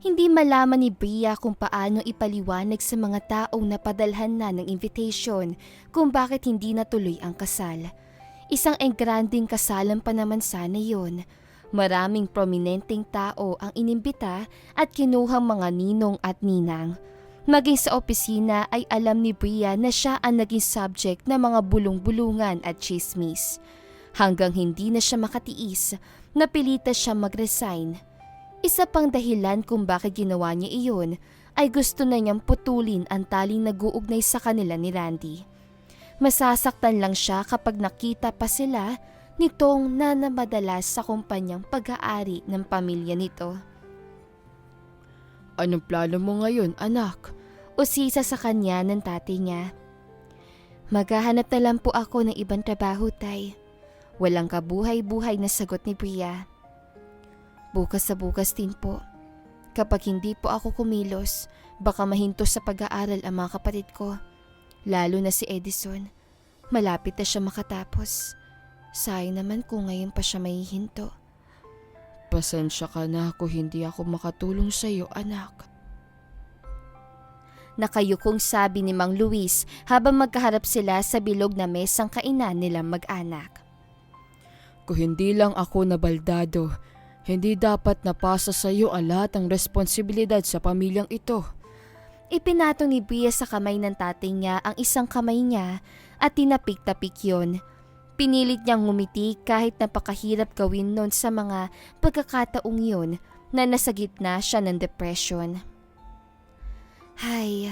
Hindi malaman ni Bria kung paano ipaliwanag sa mga taong napadalhan na ng invitation kung bakit hindi natuloy ang kasal. Isang engranding kasalan pa naman sana yon. Maraming prominenteng tao ang inimbita at kinuhang mga ninong at ninang. Maging sa opisina ay alam ni Bria na siya ang naging subject ng mga bulong-bulungan at chismis. Hanggang hindi na siya makatiis, napilita siya mag-resign. Isa pang dahilan kung bakit ginawa niya iyon ay gusto na niyang putulin ang taling nag-uugnay sa kanila ni Randy. Masasaktan lang siya kapag nakita pa sila nitong nanamadalas sa kumpanyang pag-aari ng pamilya nito. Anong plano mo ngayon, anak? Usisa sa kanya ng tatay niya. Maghahanap na lang po ako ng ibang trabaho, tay. Walang kabuhay-buhay na sagot ni Bria. Bukas sa bukas din po. Kapag hindi po ako kumilos, baka mahinto sa pag-aaral ang mga kapatid ko. Lalo na si Edison. Malapit na siya makatapos. Sayang naman kung ngayon pa siya mahihinto. Pasensya ka na kung hindi ako makatulong sa iyo, anak. Nakayukong sabi ni Mang Luis habang magkaharap sila sa bilog na mesang kainan nilang mag-anak. Kung hindi lang ako nabaldado, hindi dapat napasa sa iyo ang lahat ng responsibilidad sa pamilyang ito. Ipinatong ni Bria sa kamay ng tatay niya ang isang kamay niya at tinapik-tapik yon. Pinilit niyang ngumiti kahit napakahirap gawin nun sa mga pagkakataong yun na nasa gitna siya ng depression. Hay,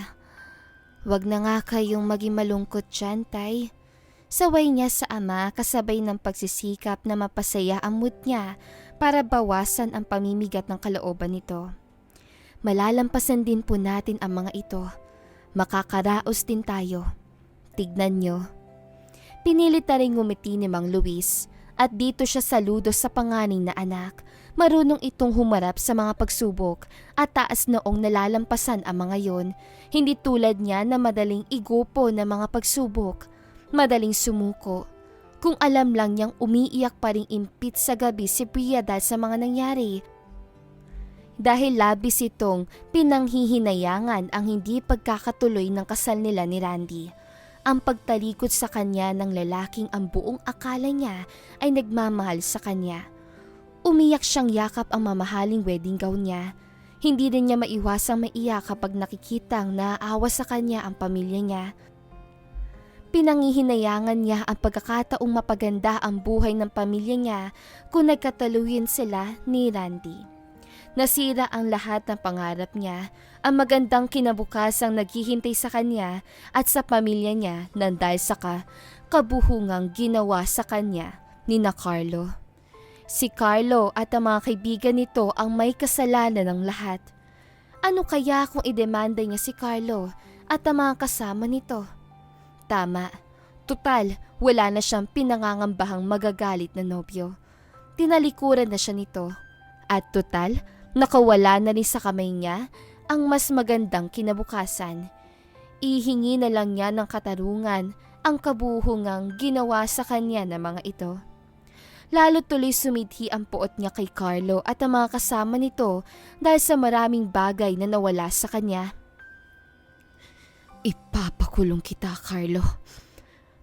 wag na nga kayong maging malungkot dyan, tay. Saway niya sa ama kasabay ng pagsisikap na mapasaya ang mood niya para bawasan ang pamimigat ng kalooban nito. Malalampasan din po natin ang mga ito. Makakaraos din tayo. Tignan nyo. Pinilit na rin ngumiti ni Mang Luis at dito siya saludo sa panganing na anak. Marunong itong humarap sa mga pagsubok at taas noong nalalampasan ang mga yon. Hindi tulad niya na madaling igupo ng mga pagsubok. Madaling sumuko. Kung alam lang niyang umiiyak pa rin impit sa gabi si Priya dahil sa mga nangyari, dahil labis itong pinanghihinayangan ang hindi pagkakatuloy ng kasal nila ni Randy. Ang pagtalikod sa kanya ng lalaking ang buong akala niya ay nagmamahal sa kanya. Umiyak siyang yakap ang mamahaling wedding gown niya. Hindi rin niya maiwasang maiyak kapag nakikitang naaawa sa kanya ang pamilya niya. Pinangihinayangan niya ang pagkakataong mapaganda ang buhay ng pamilya niya kung nagkataluyan sila ni Randy. Nasira ang lahat ng pangarap niya, ang magandang kinabukasang naghihintay sa kanya at sa pamilya niya nang dahil sa ka, kabuhungang ginawa sa kanya ni na Carlo. Si Carlo at ang mga kaibigan nito ang may kasalanan ng lahat. Ano kaya kung idemanda niya si Carlo at ang mga kasama nito? Tama. Tutal, wala na siyang pinangangambahang magagalit na nobyo. Tinalikuran na siya nito. At tutal, nakawala na rin sa kamay niya ang mas magandang kinabukasan. Ihingi na lang niya ng katarungan ang kabuhungang ginawa sa kanya ng mga ito. Lalo tuloy sumidhi ang puot niya kay Carlo at ang mga kasama nito dahil sa maraming bagay na nawala sa kanya. Ipapakulong kita, Carlo.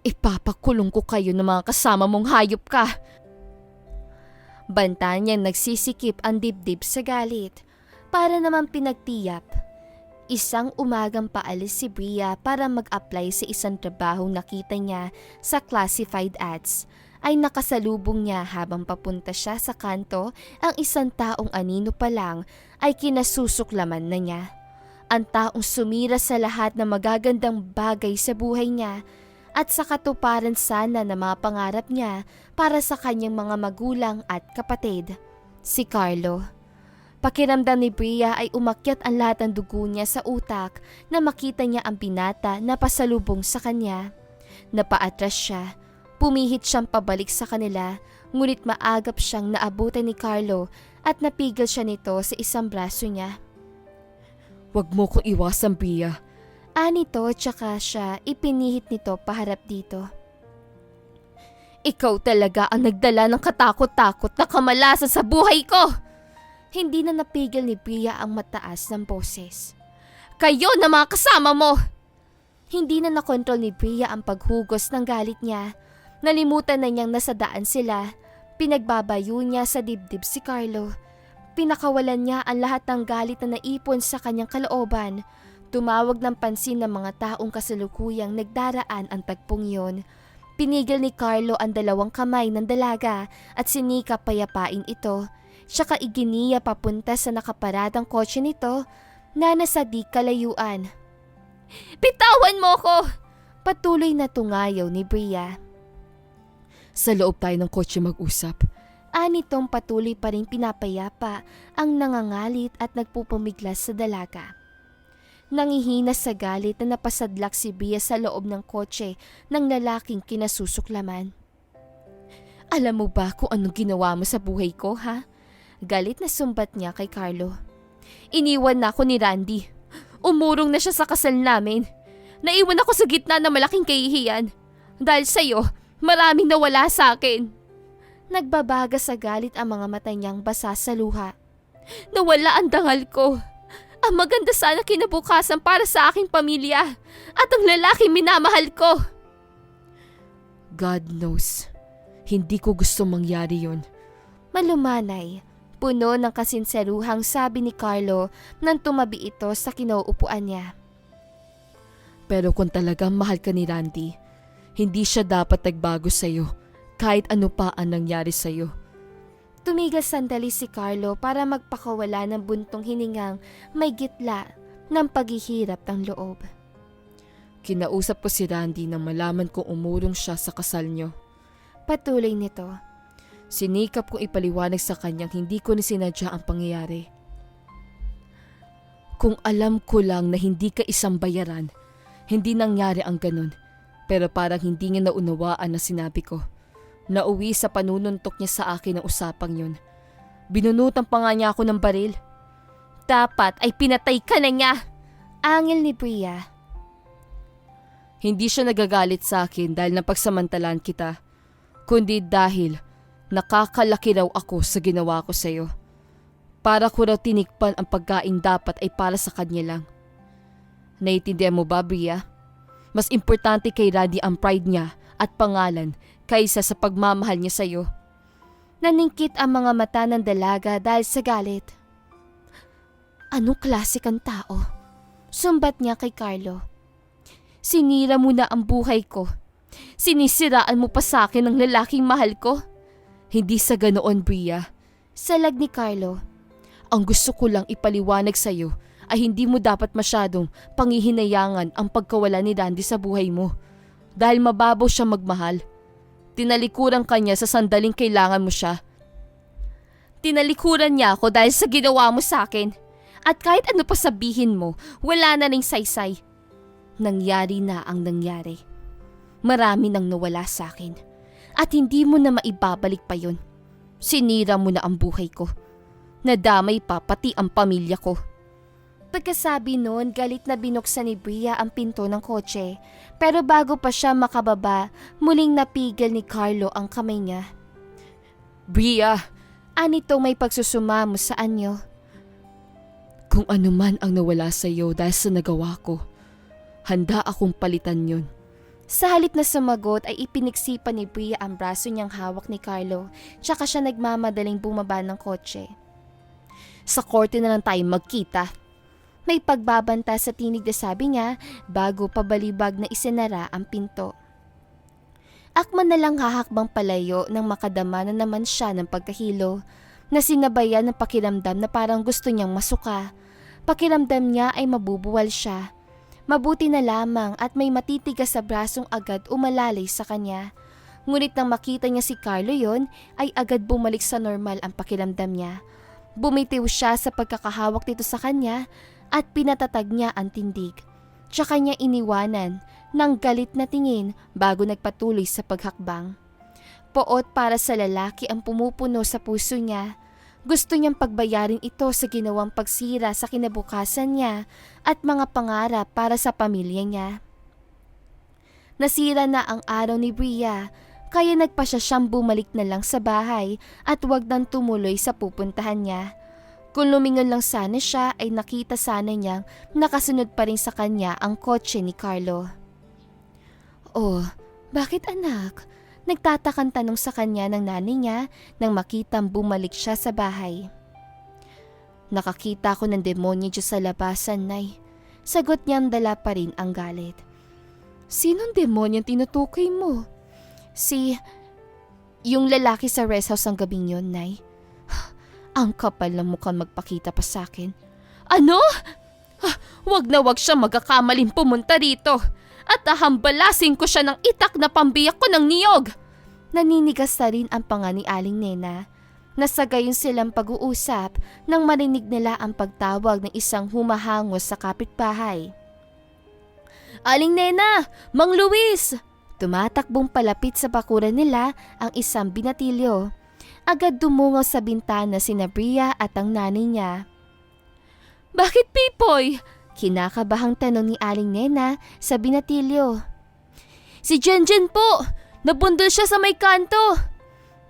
Ipapakulong ko kayo ng mga kasama mong hayop ka. Banta niyang nagsisikip ang dibdib sa galit para naman pinagtiyap. Isang umagang paalis si Bria para mag-apply sa isang trabaho nakita niya sa classified ads ay nakasalubong niya habang papunta siya sa kanto ang isang taong anino pa lang ay kinasusuklaman na niya. Ang taong sumira sa lahat ng magagandang bagay sa buhay niya at sa katuparan sana ng mga pangarap niya para sa kanyang mga magulang at kapatid, si Carlo. Pakiramdam ni Bria ay umakyat ang lahat ng dugo niya sa utak na makita niya ang binata na pasalubong sa kanya. Napaatras siya, pumihit siyang pabalik sa kanila, ngunit maagap siyang naabutan ni Carlo at napigil siya nito sa isang braso niya. Huwag mo ko iwasan, Bia. Anito tsaka siya ipinihit nito paharap dito. Ikaw talaga ang nagdala ng katakot-takot na kamalasan sa buhay ko! Hindi na napigil ni Bria ang mataas ng boses. Kayo na mga kasama mo! Hindi na nakontrol ni Bria ang paghugos ng galit niya. Nalimutan na niyang nasa daan sila. Pinagbabayo niya sa dibdib si Carlo. Pinakawalan niya ang lahat ng galit na naipon sa kanyang kalooban. Tumawag ng pansin ng mga taong kasalukuyang nagdaraan ang tagpong yon. Pinigil ni Carlo ang dalawang kamay ng dalaga at sinikap payapain ito. Siya kaiginiya papunta sa nakaparadang kotse nito na nasa di kalayuan. Bitawan mo ko! Patuloy na tungayaw ni Bria. Sa loob tayo ng kotse mag-usap. Anitong patuloy pa rin pinapayapa ang nangangalit at nagpupumiglas sa dalaga. Nangihina sa galit na napasadlak si Bia sa loob ng kotse ng lalaking kinasusuklaman. Alam mo ba kung anong ginawa mo sa buhay ko, ha? Galit na sumbat niya kay Carlo. Iniwan na ako ni Randy. Umurong na siya sa kasal namin. Naiwan ako sa gitna ng malaking kahihiyan. Dahil sa'yo, maraming nawala sa akin. Nagbabaga sa galit ang mga mata niyang basa sa luha. Nawala ang dangal ko. Ang maganda sana kinabukasan para sa aking pamilya at ang lalaki minamahal ko. God knows. Hindi ko gusto mangyari yon. Malumanay, puno ng kasinseruhang sabi ni Carlo nang tumabi ito sa kinauupuan niya. Pero kung talagang mahal ka ni Randy, hindi siya dapat nagbago sa'yo kahit ano pa ang nangyari sa'yo. Tumigil sandali si Carlo para magpakawala ng buntong hiningang may gitla ng paghihirap ng loob. Kinausap ko si Randy nang malaman kong umurong siya sa kasal niyo. Patuloy nito. Sinikap kong ipaliwanag sa kanyang hindi ko na sinadya ang pangyayari. Kung alam ko lang na hindi ka isang bayaran, hindi nangyari ang ganun. Pero parang hindi niya naunawaan na sinabi ko. Nauwi sa panununtok niya sa akin ang usapang yun. Binunutan pa nga niya ako ng baril. Dapat ay pinatay ka na niya. Angel ni Bria. Hindi siya nagagalit sa akin dahil napagsamantalaan kita, kundi dahil nakakalaki raw ako sa ginawa ko sa iyo. Para ko raw tinikpan ang pagkain dapat ay para sa kanya lang. Naiintindihan mo ba, Bria? Mas importante kay Randy ang pride niya at pangalan kaysa sa pagmamahal niya sa iyo. Naningkit ang mga mata ng dalaga dahil sa galit. Anong klase kang tao? Sumbat niya kay Carlo. Sinira mo na ang buhay ko. Sinisiraan mo pa sa akin ang lalaking mahal ko. Hindi sa ganoon, Bria. Salag ni Carlo. Ang gusto ko lang ipaliwanag sa iyo ay hindi mo dapat masyadong pangihinayangan ang pagkawala ni Randy sa buhay mo. Dahil mababaw siya magmahal. Tinalikuran ka niya sa sandaling kailangan mo siya. Tinalikuran niya ako dahil sa ginawa mo sa akin. At kahit ano pa sabihin mo, wala na ring saysay. Nangyari na ang nangyari. Marami nang nawala sa akin. At hindi mo na maibabalik pa yon. Sinira mo na ang buhay ko. Nadamay pa pati ang pamilya ko. Pagkasabi noon, galit na binuksan ni Bria ang pinto ng kotse. Pero bago pa siya makababa, muling napigil ni Carlo ang kamay niya. Bria, Anito may pagsusumamo sa anyo. kung ano man ang nawala sa iyo dahil sa nagawa ko, handa akong palitan yon. Sa halip na sumagot ay ipiniksipan ni Bria ang braso niyang hawak ni Carlo tsaka siya nagmamadaling bumaba ng kotse. Sa korte na lang tayo magkita. May pagbabanta sa tinig na sabi niya bago pabalibag na isinara ang pinto. Akman na lang hahakbang palayo nang makadama na naman siya ng pagkahilo na sinabayan ng pakiramdam na parang gusto niyang masuka. Pakiramdam niya ay mabubuwal siya. Mabuti na lamang at may matitigas sa brasong agad umalalay sa kanya. Ngunit nang makita niya si Carlo yon ay agad bumalik sa normal ang pakiramdam niya. Bumitiw siya sa pagkakahawak nito sa kanya at pinatatag niya ang tindig. Tsaka niya iniwanan ng galit na tingin bago nagpatuloy sa paghakbang. Poot para sa lalaki ang pumupuno sa puso niya. Gusto niyang pagbayarin ito sa ginawang pagsira sa kinabukasan niya at mga pangarap para sa pamilya niya. Nasira na ang araw ni Bria, kaya nagpasya siyang bumalik na lang sa bahay at wag nang tumuloy sa pupuntahan niya. Kung lumingon lang sana siya ay nakita sana niyang nakasunod pa rin sa kanya ang kotse ni Carlo. Oh, bakit anak? Nagtatakang tanong sa kanya ng nanay niya nang makitang bumalik siya sa bahay. Nakakita ko ng demonyo dyan sa labasan, Nay. Sagot niyang dala pa rin ang galit. Sinong demonyo tinutukoy mo? Si... Yung lalaki sa rest house ang gabing yun, Nay. Ang kapal ng mukhang magpakita pa sa akin. Ano? Ah, Wag na wag siya magkakamaling pumunta rito. At ahambalasin ko siya ng itak na pambiyak ko ng niyog. Naninigas na rin ang panga ni Aling Nena. Nasagayon silang pag-uusap nang marinig nila ang pagtawag ng isang humahangos sa kapitbahay. Aling Nena! Mang Luis! Tumatakbong palapit sa bakuran nila ang isang binatilyo. Agad dumungaw sa bintana si Bria at ang nanay niya. Bakit Pipoy? Kinakabahang tanong ni Aling Nena sa binatilyo. Si Jenjen po! Nabundol siya sa may kanto!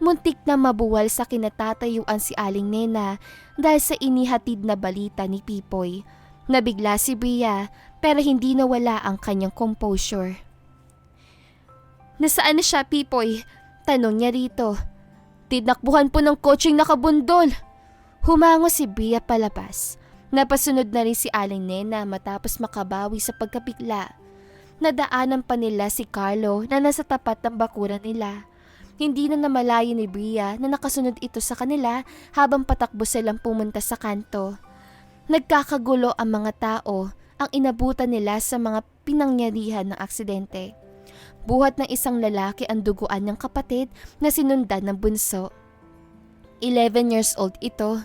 Muntik na mabuwal sa kinatatayuan si Aling Nena dahil sa inihatid na balita ni Pipoy. Nabigla si Bria pero hindi nawala ang kanyang composure. Nasaan na siya, Pipoy? Tanong niya rito. Tinakbuhan po ng kotseng nakabundol. Humango si Bria palabas. Napasunod na rin si Aling Nena matapos makabawi sa pagkapigla. Nadaanan pa nila si Carlo na nasa tapat ng bakuran nila. Hindi na namalayo ni Bria na nakasunod ito sa kanila habang patakbo silang pumunta sa kanto. Nagkakagulo ang mga tao ang inabutan nila sa mga pinangyarihan ng aksidente. Buhat ng isang lalaki ang duguan ng kapatid na sinundan ng bunso. 11 years old ito.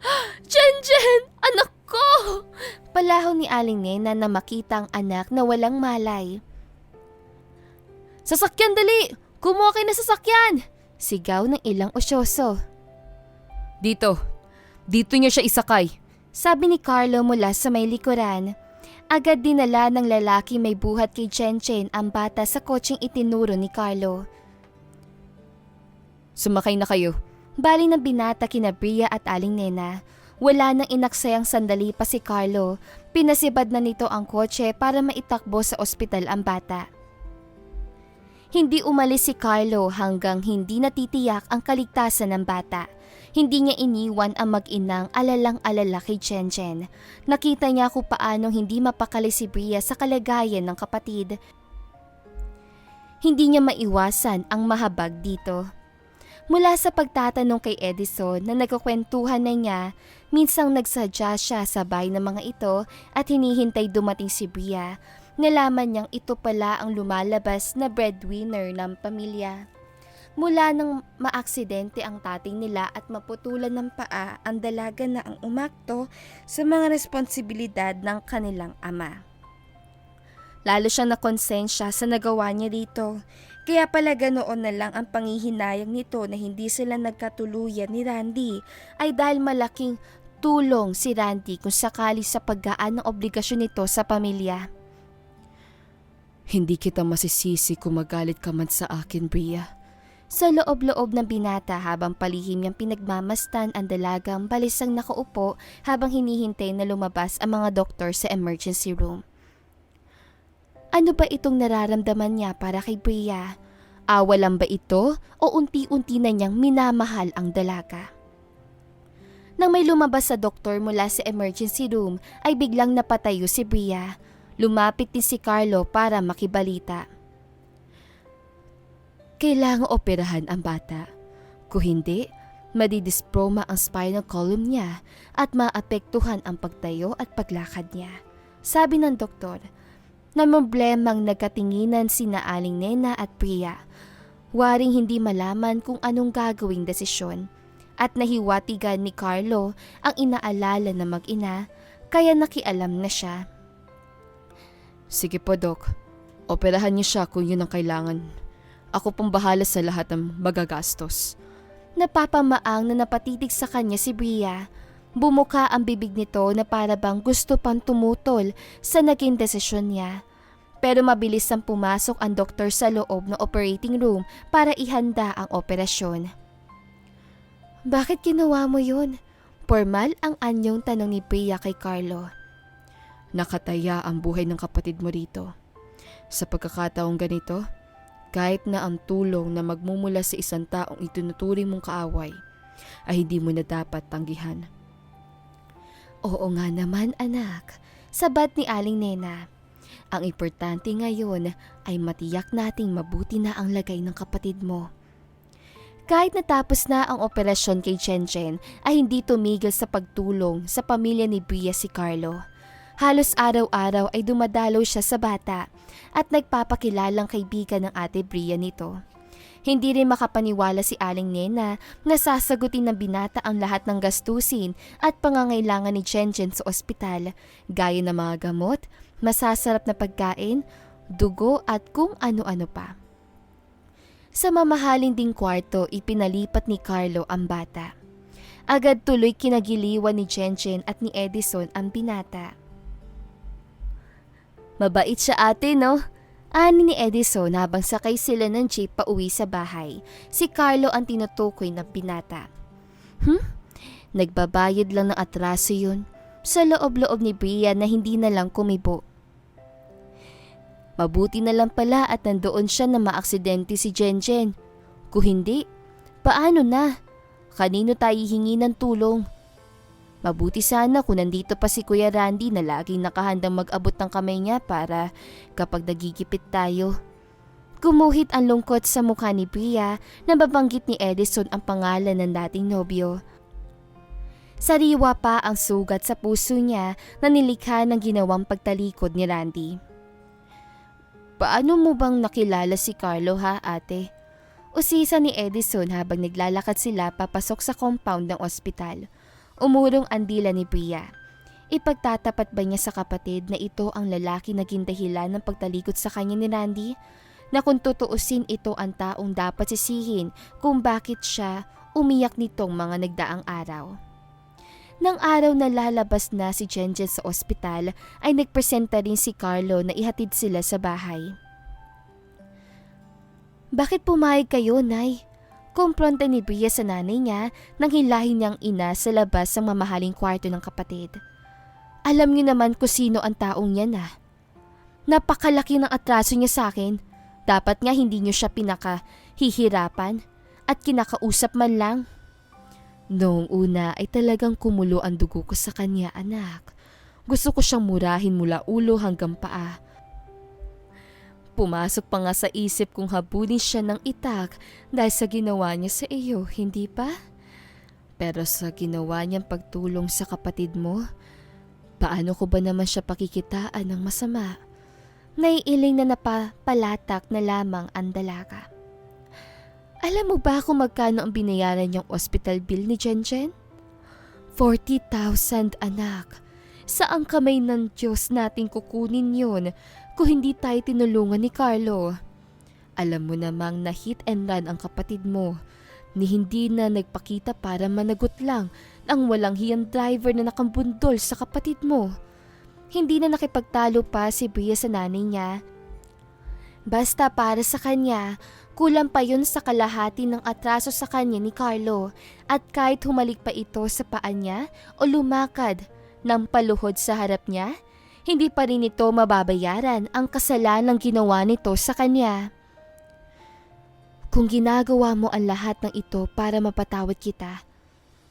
Jen Jen! Anak ko! Palaho ni Aling Nena na makita ang anak na walang malay. Sasakyan dali! Kumuha kayo na sasakyan! Sigaw ng ilang osyoso. Dito. Dito niyo siya isakay. Sabi ni Carlo mula sa may likuran. Agad dinala ng lalaki may buhat kay Chen Chen ang bata sa kotseng itinuro ni Carlo. Sumakay na kayo. Bali ng binata kina Bria at Aling Nena. Wala nang inaksayang sandali pa si Carlo. Pinasibad na nito ang kotse para maitakbo sa ospital ang bata. Hindi umalis si Carlo hanggang hindi natitiyak ang kaligtasan ng bata. Hindi niya iniwan ang mag-inang alalang-alala kay Chen Chen. Nakita niya kung paano hindi mapakali si Bria sa kalagayan ng kapatid. Hindi niya maiwasan ang mahabag dito. Mula sa pagtatanong kay Edison na nagkakwentuhan na niya, minsang nagsadya siya sa bahay ng mga ito at hinihintay dumating si Bria. Nalaman niyang ito pala ang lumalabas na breadwinner ng pamilya. Mula nang maaksidente ang tating nila at maputulan ng paa, ang dalaga na ang umakto sa mga responsibilidad ng kanilang ama. Lalo siyang nakonsensya sa nagawa niya dito. Kaya pala ganoon na lang ang pangihinayang nito na hindi sila nagkatuluyan ni Randy ay dahil malaking tulong si Randy kung sakali sa paggaan ng obligasyon nito sa pamilya. Hindi kita masisisi kung magalit ka man sa akin, Bria. Sa loob-loob ng binata habang palihim niyang pinagmamastan ang dalagang balisang nakaupo habang hinihintay na lumabas ang mga doktor sa emergency room. Ano ba itong nararamdaman niya para kay Bria? Awalan ba ito o unti-unti na niyang minamahal ang dalaga? Nang may lumabas sa doktor mula sa emergency room ay biglang napatayo si Bria. Lumapit din si Carlo para makibalita. Kailangang operahan ang bata. Kung hindi, madidisproma ang spinal column niya at maapektuhan ang pagtayo at paglakad niya. Sabi ng doktor, na problemang nagkatinginan si Aling Nena at Priya. Waring hindi malaman kung anong gagawing desisyon at nahiwatigan ni Carlo ang inaalala na mag-ina kaya nakialam na siya. Sige po, Dok. Operahan niyo siya kung yun ang kailangan. Ako pong bahala sa lahat ng magagastos. Napapamaang na napatitig sa kanya si Bria. Bumuka ang bibig nito na para bang gusto pang tumutol sa naging desisyon niya. Pero mabilis ang pumasok ang doktor sa loob ng operating room para ihanda ang operasyon. Bakit ginawa mo yun? Formal ang anyong tanong ni Bria kay Carlo. Nakataya ang buhay ng kapatid mo rito. Sa pagkakataong ganito, kahit na ang tulong na magmumula sa isang taong itinuturing mong kaaway, ay hindi mo na dapat tanggihan. Oo nga naman anak, sabat ni Aling Nena. Ang importante ngayon ay matiyak nating mabuti na ang lagay ng kapatid mo. Kahit natapos na ang operasyon kay Chen Chen ay hindi tumigil sa pagtulong sa pamilya ni Bria si Carlo. Halos araw-araw ay dumadalaw siya sa bata at nagpapakilalang kaibigan ng ate Bria nito. Hindi rin makapaniwala si Aling Nena na sasagutin ng binata ang lahat ng gastusin at pangangailangan ni Chen sa ospital, gaya ng mga gamot, masasarap na pagkain, dugo at kung ano-ano pa. Sa mamahaling ding kwarto, ipinalipat ni Carlo ang bata. Agad tuloy kinagiliwan ni Chen at ni Edison ang binata. Mabait siya ate, no? Ani ni Edison habang sakay sila ng jeep pa uwi sa bahay. Si Carlo ang tinutukoy ng binata. Hmm? Nagbabayad lang ng atraso yun. Sa loob-loob ni Bria na hindi na lang kumibo. Mabuti na lang pala at nandoon siya na maaksidente si Jen Jen. Kung hindi, paano na? Kanino tayo hingi ng tulong? Mabuti sana kung nandito pa si Kuya Randy na laging nakahandang mag-abot ng kamay niya para kapag nagigipit tayo. Gumuhit ang lungkot sa mukha ni Bria na babanggit ni Edison ang pangalan ng dating nobyo. Sariwa pa ang sugat sa puso niya na nilikha ng ginawang pagtalikod ni Randy. Paano mo bang nakilala si Carlo ha ate? Usisa ni Edison habang naglalakad sila papasok sa compound ng ospital. Umurong ang dila ni Bria. Ipagtatapat ba niya sa kapatid na ito ang lalaki naging dahilan ng pagtalikod sa kanya ni Randy? Na kung tutuusin ito ang taong dapat sisihin kung bakit siya umiyak nitong mga nagdaang araw. Nang araw na lalabas na si Jenjen sa ospital ay nagpresenta rin si Carlo na ihatid sila sa bahay. Bakit pumayag kayo, Nay? Kumpronta ni Bria sa nanay niya nang hilahin niyang ina sa labas ng mamahaling kwarto ng kapatid. Alam niyo naman kung sino ang taong yan ah. Napakalaki ng atraso niya sa akin. Dapat nga hindi niyo siya pinakahihirapan at kinakausap man lang. Noong una ay talagang kumulo ang dugo ko sa kanya anak. Gusto ko siyang murahin mula ulo hanggang paa. Pumasok pa nga sa isip kong habulin siya ng itak dahil sa ginawa niya sa iyo, hindi pa? Pero sa ginawa niyang pagtulong sa kapatid mo, paano ko ba naman siya pakikitaan ng masama? Naiiling na napapalatak na lamang ang dalaga. Alam mo ba kung magkano ang binayaran niyang hospital bill ni Jen Jen? 40,000 anak. Saan kamay ng Diyos natin kukunin yon kung hindi tayo tinulungan ni Carlo? Alam mo namang na hit and run ang kapatid mo ni hindi na nagpakita para managot lang ang walang hiyang driver na nakambundol sa kapatid mo. Hindi na nakipagtalo pa si Bria sa nanay niya. Basta para sa kanya, kulang pa yun sa kalahati ng atraso sa kanya ni Carlo at kahit humalik pa ito sa paa niya o lumakad ng paluhod sa harap niya, hindi pa rin ito mababayaran ang kasalanang ginawa nito sa kanya. Kung ginagawa mo ang lahat ng ito para mapatawad kita,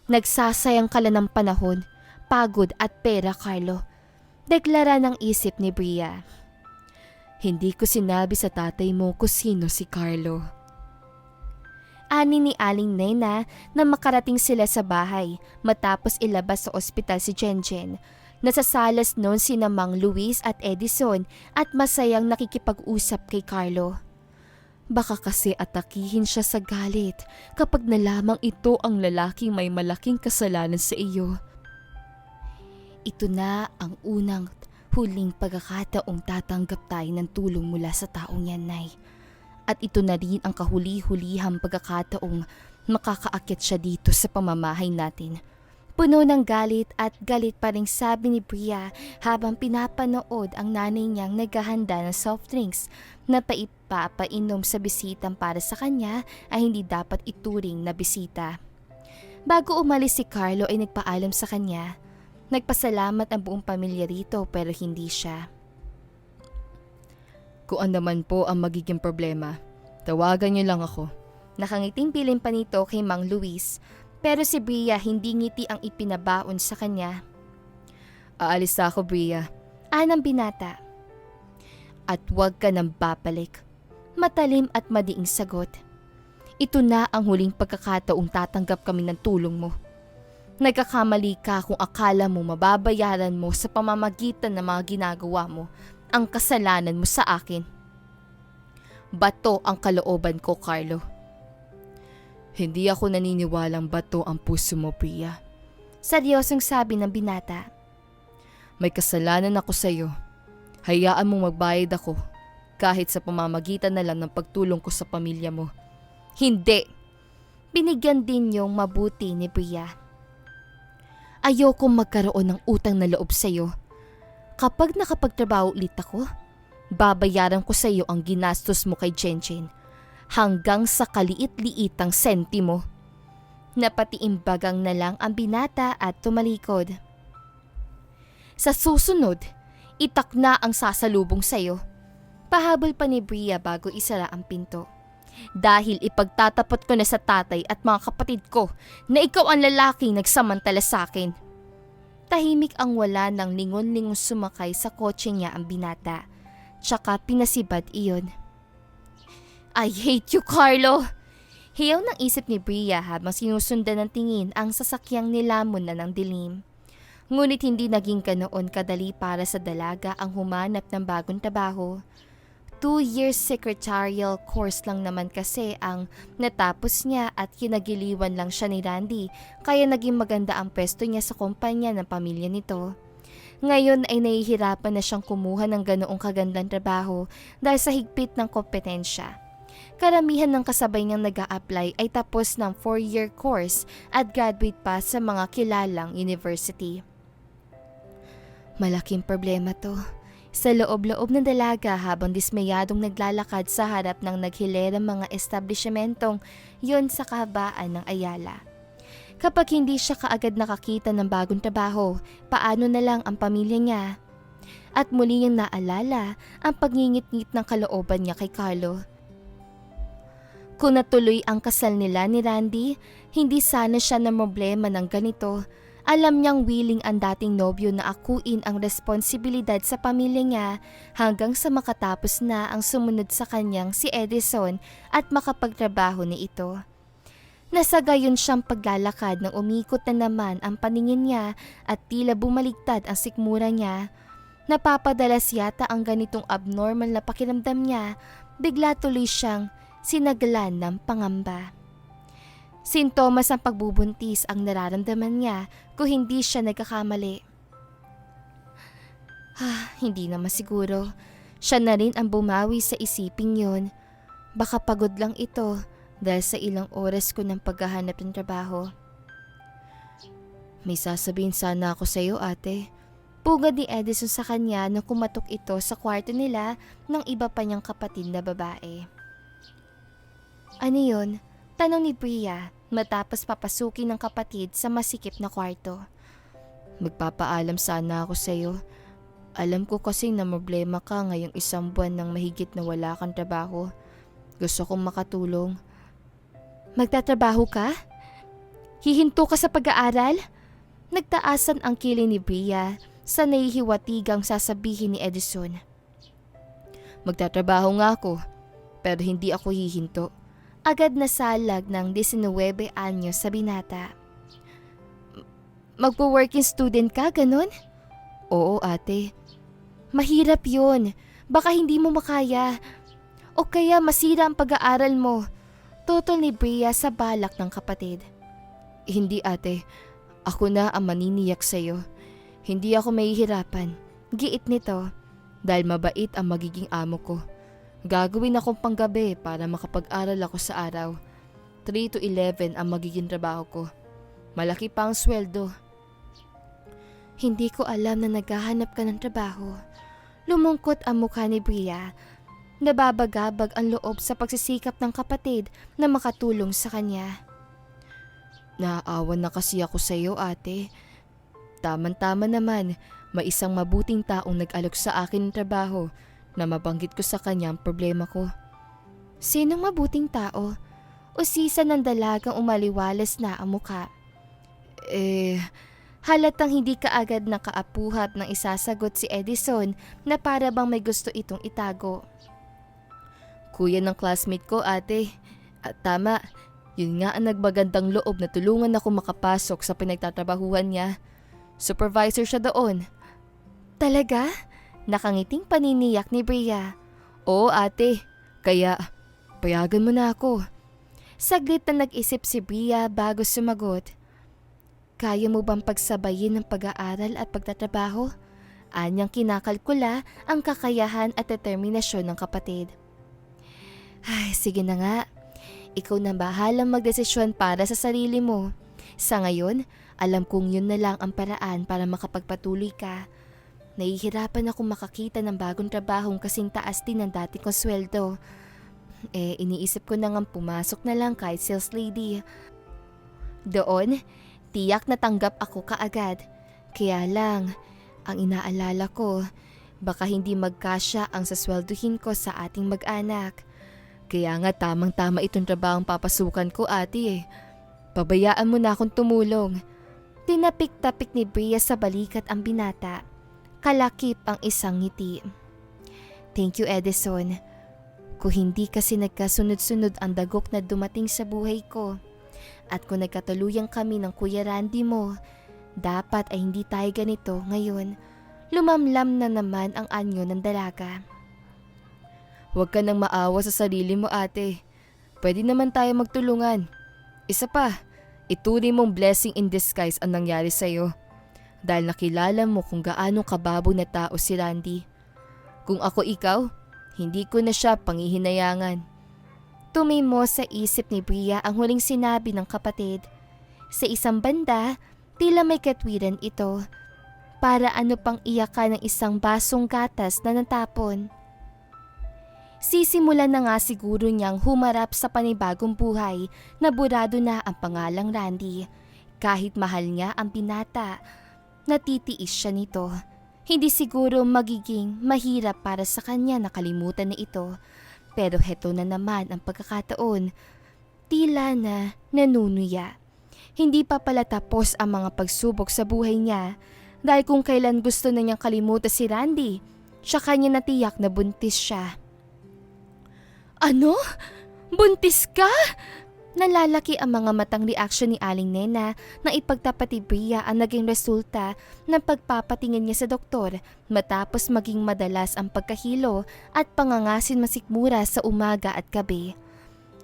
nagsasayang ka lang ng panahon, pagod at pera, Carlo. Deklara ng isip ni Bria. Hindi ko sinabi sa tatay mo kung sino si Carlo. Ani ni Aling Nena na makarating sila sa bahay matapos ilabas sa ospital si Jenjen. Nasasalas noon si Namang Luis at Edison at masayang nakikipag-usap kay Carlo. Baka kasi atakihin siya sa galit kapag nalamang ito ang lalaking may malaking kasalanan sa iyo. Ito na ang unang huling pagkakataong tatanggap tayo ng tulong mula sa taong yan, Nay. At ito na rin ang kahuli-hulihang pagkakataong makakaakyat siya dito sa pamamahay natin. Puno ng galit at galit pa rin sabi ni Bria habang pinapanood ang nanay niyang naghahanda ng soft drinks na paipapainom sa bisitang para sa kanya ay hindi dapat ituring na bisita. Bago umalis si Carlo ay nagpaalam sa kanya. Nagpasalamat ang buong pamilya rito pero hindi siya. Kung ano man po ang magiging problema, tawagan niyo lang ako. Nakangiting piling pa nito kay Mang Luis pero si Bria hindi ngiti ang ipinabaon sa kanya. Aalis ako, Bria. Anang binata. At huwag ka nang babalik. Matalim at madiing sagot. Ito na ang huling pagkakataong tatanggap kami ng tulong mo. Nagkakamali ka kung akala mo mababayaran mo sa pamamagitan ng mga ginagawa mo ang kasalanan mo sa akin. Bato ang kalooban ko, Carlo. Hindi ako naniniwalang bato ang puso mo, Bria. Seryosong sabi ng binata. May kasalanan ako sa iyo. Hayaan mong magbayad ako kahit sa pamamagitan na lang ng pagtulong ko sa pamilya mo. Hindi. Binigyan din yung mabuti ni Bria. Ayokong magkaroon ng utang na loob sa'yo. Kapag nakapagtrabaho ulit ako, babayaran ko sa iyo ang ginastos mo kay Jenjen hanggang sa kaliit-liitang sentimo. Napatiimbagang na lang ang binata at tumalikod. Sa susunod, itak na ang sasalubong sa'yo. Pahabol pa ni Bria bago isara ang pinto. Dahil ipagtatapat ko na sa tatay at mga kapatid ko na ikaw ang lalaking nagsamantala sa akin. Tahimik ang wala ng lingon-lingon sumakay sa kotse niya ang binata. Tsaka pinasibad iyon. I hate you, Carlo! Hiyaw ng isip ni Bria habang sinusundan ng tingin ang sasakyang nilamon na ng dilim. Ngunit hindi naging ganoon kadali para sa dalaga ang humanap ng bagong trabaho. Two years secretarial course lang naman kasi ang natapos niya at kinagiliwan lang siya ni Randy kaya naging maganda ang pwesto niya sa kumpanya ng pamilya nito. Ngayon ay nahihirapan na siyang kumuha ng ganoong kagandang trabaho dahil sa higpit ng kompetensya. Karamihan ng kasabay niyang nag apply ay tapos ng 4-year course at graduate pa sa mga kilalang university. Malaking problema to. Sa loob-loob ng dalaga habang dismayadong naglalakad sa harap ng naghilerang mga establishmentong yon sa kabaan ng Ayala. Kapag hindi siya kaagad nakakita ng bagong trabaho, paano na lang ang pamilya niya? At muli niyang naalala ang pagngingit-ngit ng kalooban niya kay Carlo. Kung natuloy ang kasal nila ni Randy, hindi sana siya na problema ng ganito alam niyang willing ang dating nobyo na akuin ang responsibilidad sa pamilya niya hanggang sa makatapos na ang sumunod sa kanyang si Edison at makapagtrabaho ni ito. Nasa gayon siyang paglalakad nang umikot na naman ang paningin niya at tila bumaligtad ang sikmura niya. Napapadalas yata ang ganitong abnormal na pakiramdam niya, bigla tuloy siyang sinaglan ng pangamba. Sintomas ng pagbubuntis ang nararamdaman niya kung hindi siya nagkakamali. Ah, hindi naman siguro. Siya na rin ang bumawi sa isiping yon. Baka pagod lang ito dahil sa ilang oras ko ng paghahanap ng trabaho. May sasabihin sana ako sa iyo ate. Pugad ni Edison sa kanya nang kumatok ito sa kwarto nila ng iba pa niyang kapatid na babae. Ano yun? Tanong ni Bria matapos papasukin ng kapatid sa masikip na kwarto. Magpapaalam sana ako sa iyo. Alam ko kasi na problema ka ngayong isang buwan nang mahigit na wala kang trabaho. Gusto kong makatulong. Magtatrabaho ka? Hihinto ka sa pag-aaral? Nagtaasan ang kiling ni Bria sa nahihiwatigang sasabihin ni Edison. Magtatrabaho nga ako, pero hindi ako hihinto. Agad na salag ng 19 anyo sa binata. Magpo-working student ka, ganun? Oo ate, Mahirap yun. Baka hindi mo makaya. O kaya masira ang pag-aaral mo. Tutol ni Bria sa balak ng kapatid. hindi ate. Ako na ang maniniyak sa iyo. Hindi ako mahihirapan. Giit nito. Dahil mabait ang magiging amo ko. Gagawin akong panggabi para makapag-aral ako sa araw. 3 to 11 ang magiging trabaho ko. Malaki pa ang sweldo. Hindi ko alam na naghahanap ka ng trabaho. Lumungkot ang mukha ni Bria. Nababagabag ang loob sa pagsisikap ng kapatid na makatulong sa kanya. Naaawan na kasi ako sa iyo, ate. Taman-tama naman, may isang mabuting taong nag-alok sa akin ng trabaho na mabanggit ko sa kanya ang problema ko. Sinong mabuting tao? O sisa ng dalagang umaliwalas na ang muka? Eh, Halatang hindi ka agad nakaapuhat ng isasagot si Edison na para bang may gusto itong itago. kuya ng classmate ko, ate. At tama, yun nga ang nagbagandang loob na tulungan ako makapasok sa pinagtatrabahuhan niya. Supervisor siya doon. Talaga? Nakangiting paniniyak ni Bria. Oo, ate. Kaya, payagan mo na ako. Saglit na nag-isip si Bria bago sumagot. Kaya mo bang pagsabayin ng pag-aaral at pagtatrabaho? Anyang kinakalkula ang kakayahan at determinasyon ng kapatid. Ay, sige na nga. Ikaw na bahalang magdesisyon para sa sarili mo. Sa ngayon, alam kong yun na lang ang paraan para makapagpatuloy ka. Nahihirapan ako makakita ng bagong trabahong kasing taas din ng dati kong sweldo. Eh, iniisip ko na nga pumasok na lang kahit sales lady. Doon, tiyak na tanggap ako kaagad. Kaya lang, ang inaalala ko, baka hindi magkasya ang sasweldohin ko sa ating mag-anak. Kaya nga tamang-tama itong trabahong papasukan ko, ate. Pabayaan mo na akong tumulong. Tinapik-tapik ni Bria sa balikat ang binata. Kalakip ang isang ngiti. Thank you, Edison. Kung hindi kasi nagkasunod-sunod ang dagok na dumating sa buhay ko, at kung nagkatuluyan kami ng Kuya Randy mo, dapat ay hindi tayo ganito ngayon. Lumamlam na naman ang anyo ng dalaga. Huwag ka nang maawa sa sarili mo, ate. Pwede naman tayo magtulungan. Isa pa, ituri mong blessing in disguise ang nangyari sa'yo. Dahil nakilala mo kung gaano kababo na tao si Randy. Kung ako ikaw, hindi ko na siya pangihinayangan. Tumimo sa isip ni Bria ang huling sinabi ng kapatid. Sa isang banda, tila may katwiran ito. Para ano pang iyakan ng isang basong gatas na natapon. Sisimulan na nga siguro niyang humarap sa panibagong buhay na burado na ang pangalang Randy. Kahit mahal niya ang binata, natitiis siya nito. Hindi siguro magiging mahirap para sa kanya nakalimutan na ito. Pero heto na naman ang pagkakataon. Tila na nanunuya. Hindi pa pala tapos ang mga pagsubok sa buhay niya dahil kung kailan gusto na niyang kalimutan si Randy, siya kanya natiyak na buntis siya. Ano? Buntis ka? Nalalaki ang mga matang reaksyon ni Aling Nena na ipagtapati Bria ang naging resulta ng pagpapatingin niya sa doktor matapos maging madalas ang pagkahilo at pangangasin masikmura sa umaga at gabi.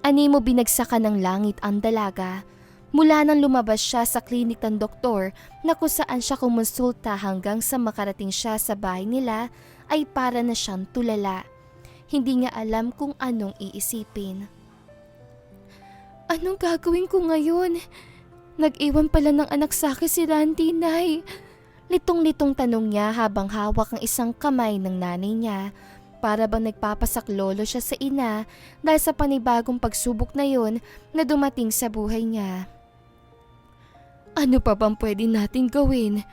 Animo binagsakan ng langit ang dalaga. Mula nang lumabas siya sa klinik ng doktor na kung siya kumonsulta hanggang sa makarating siya sa bahay nila ay para na siyang tulala. Hindi niya alam kung anong iisipin. Anong gagawin ko ngayon? Nag-iwan pala ng anak sa akin si Randy, Nay. Litong-litong tanong niya habang hawak ang isang kamay ng nanay niya. Para bang nagpapasaklolo siya sa ina dahil sa panibagong pagsubok na yon na dumating sa buhay niya. Ano pa bang pwede natin gawin?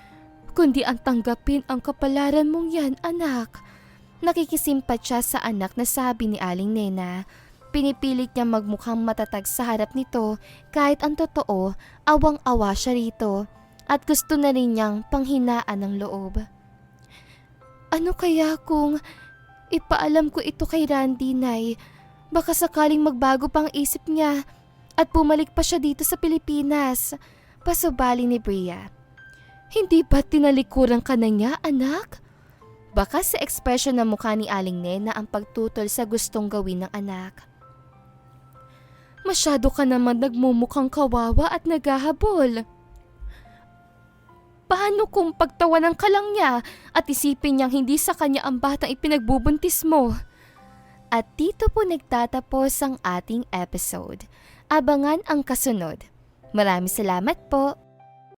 Kundi ang tanggapin ang kapalaran mong yan, anak. Nakikisimpat siya sa anak na sabi ni Aling Nena. Pinipilit niya magmukhang matatag sa harap nito kahit ang totoo, awang-awa siya rito at gusto na rin niyang panghinaan ng loob. Ano kaya kung ipaalam ko ito kay Randy, Nay? Baka sakaling magbago pang isip niya at bumalik pa siya dito sa Pilipinas. Pasubali ni Bria. Hindi ba tinalikuran ka na niya, anak? Baka sa ekspresyon ng mukha ni Aling Nena ang pagtutol sa gustong gawin ng anak. Masyado ka naman nagmumukhang kawawa at naghahabol. Paano kung pagtawanan ka lang niya at isipin niyang hindi sa kanya ang batang ipinagbubuntis mo? At dito po nagtatapos ang ating episode. Abangan ang kasunod. Maraming salamat po.